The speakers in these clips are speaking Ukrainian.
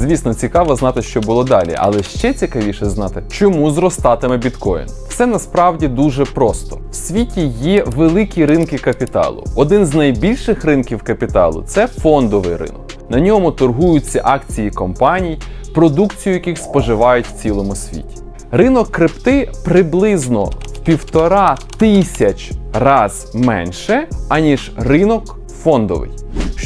Звісно, цікаво знати, що було далі, але ще цікавіше знати, чому зростатиме біткоін. Все насправді дуже просто. В світі є великі ринки капіталу. Один з найбільших ринків капіталу це фондовий ринок. На ньому торгуються акції компаній, продукцію яких споживають в цілому світі. Ринок крипти приблизно в півтора тисяч раз менше, аніж ринок фондовий.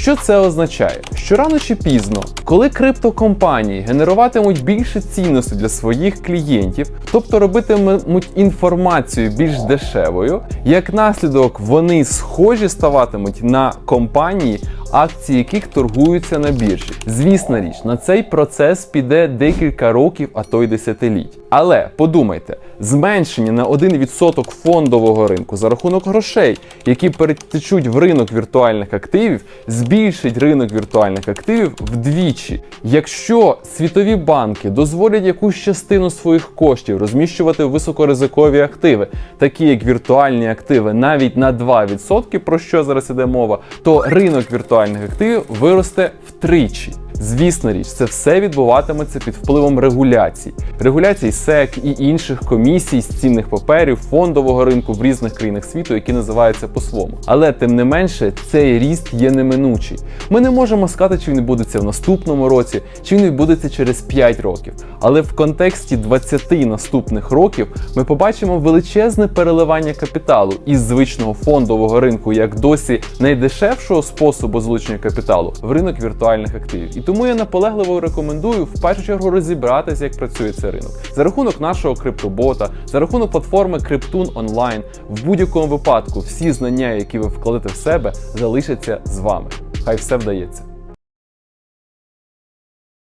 Що це означає? Що рано чи пізно, коли криптокомпанії генеруватимуть більше цінності для своїх клієнтів, тобто робитимуть інформацію більш дешевою, як наслідок вони схожі ставатимуть на компанії, акції яких торгуються на біржі. Звісна річ, на цей процес піде декілька років, а то й десятиліть. Але подумайте, зменшення на 1% фондового ринку за рахунок грошей, які перетечуть в ринок віртуальних активів, збільшить ринок віртуальних активів вдвічі. Якщо світові банки дозволять якусь частину своїх коштів розміщувати високоризикові активи, такі як віртуальні активи, навіть на 2%, про що зараз іде мова, то ринок віртуальних активів виросте втричі. Звісна річ, це все відбуватиметься під впливом регуляцій, регуляцій SEC і інших комісій з цінних паперів, фондового ринку в різних країнах світу, які називаються по-свому. Але тим не менше, цей ріст є неминучий. Ми не можемо сказати, чи він відбудеться в наступному році, чи він відбудеться через 5 років. Але в контексті 20 наступних років ми побачимо величезне переливання капіталу із звичного фондового ринку, як досі найдешевшого способу залучення капіталу, в ринок віртуальних активів. Тому я наполегливо рекомендую в першу чергу розібратися, як працює цей ринок. За рахунок нашого криптобота, за рахунок платформи Криптун онлайн, в будь-якому випадку всі знання, які ви вкладете в себе, залишаться з вами. Хай все вдається.